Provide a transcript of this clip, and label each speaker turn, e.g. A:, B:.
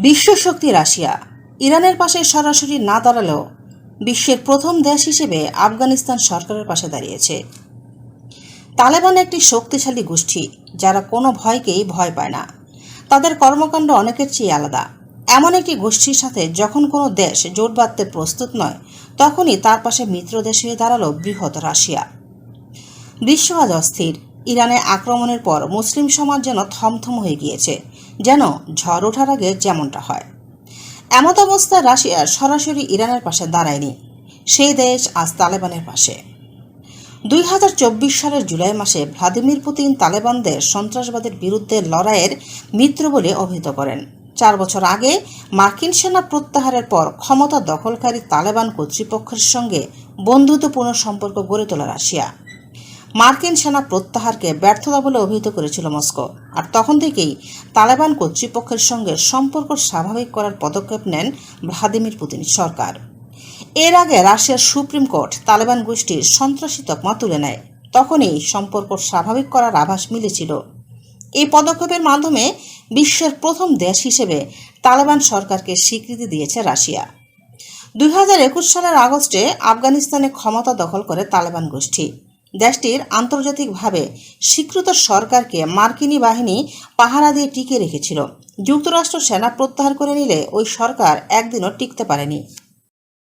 A: বিশ্বশক্তি Russia. ইরানের পাশে সরাসরি না দাঁড়ালেও বিশ্বের প্রথম দেশ হিসেবে আফগানিস্তান সরকারের পাশে দাঁড়িয়েছে। তালেবান একটি শক্তিশালী গোষ্ঠী, যারা কোনো ভয়কেই ভয় পায় না। তাদের কর্মকাণ্ড অনেকের চেয়ে আলাদা। এমন একটি গোষ্ঠীর সাথে যখন কোনো দেশ জোট বাঁধতে প্রস্তুত নয়, তখনই তার পাশে মিত্র দেশ হয়ে দাঁড়াল বৃহৎ রাশিয়া। বিশ্ব আজ অস্থির। ইরানে আক্রমণের পর মুসলিম সমাজ যেন থমথম হয়ে গিয়েছে, যেন ঝড় ওঠার আগে যেমনটা হয়। এমত অবস্থায় রাশিয়া সরাসরি ইরানের পাশে দাঁড়ায়নি, সেই দেশ আজ তালেবানের পাশে। দুই হাজার চব্বিশ সালের জুলাই মাসে ভ্লাদিমির পুতিন তালেবানদের সন্ত্রাসবাদের বিরুদ্ধে লড়াইয়ের মিত্র বলে অভিহিত করেন। চার বছর আগে মার্কিন সেনা প্রত্যাহারের পর ক্ষমতা দখলকারী তালেবান কর্তৃপক্ষের সঙ্গে বন্ধুত্বপূর্ণ সম্পর্ক গড়ে তোলা রাশিয়া। মার্কিন সেনা প্রত্যাহারকে ব্যর্থতা বলে অভিহিত করেছিল মস্কো। আর তখন থেকেই তালেবান কর্তৃপক্ষের সঙ্গে সম্পর্ক স্বাভাবিক করার পদক্ষেপ নেন ভ্লাদিমির পুতিন সরকার। এর আগে রাশিয়ার সুপ্রিম কোর্ট তালেবান গোষ্ঠীর সন্ত্রাসী তকমা তুলে নেয়। তখনই সম্পর্ক স্বাভাবিক করার আভাস মিলেছিল। এই পদক্ষেপের মাধ্যমে বিশ্বের প্রথম দেশ হিসেবে তালেবান সরকারকে স্বীকৃতি দিয়েছে রাশিয়া। দুই হাজার একুশ সালের আগস্টে আফগানিস্তানে ক্ষমতা দখল করে তালেবান গোষ্ঠী। দেশটির আন্তর্জাতিকভাবে স্বীকৃত সরকারকে মার্কিনী বাহিনী পাহারা দিয়ে টিকে রেখেছিল। যুক্তরাষ্ট্র সেনা প্রত্যাহার করে নিলে ওই সরকার একদিনও টিকতে পারেনি।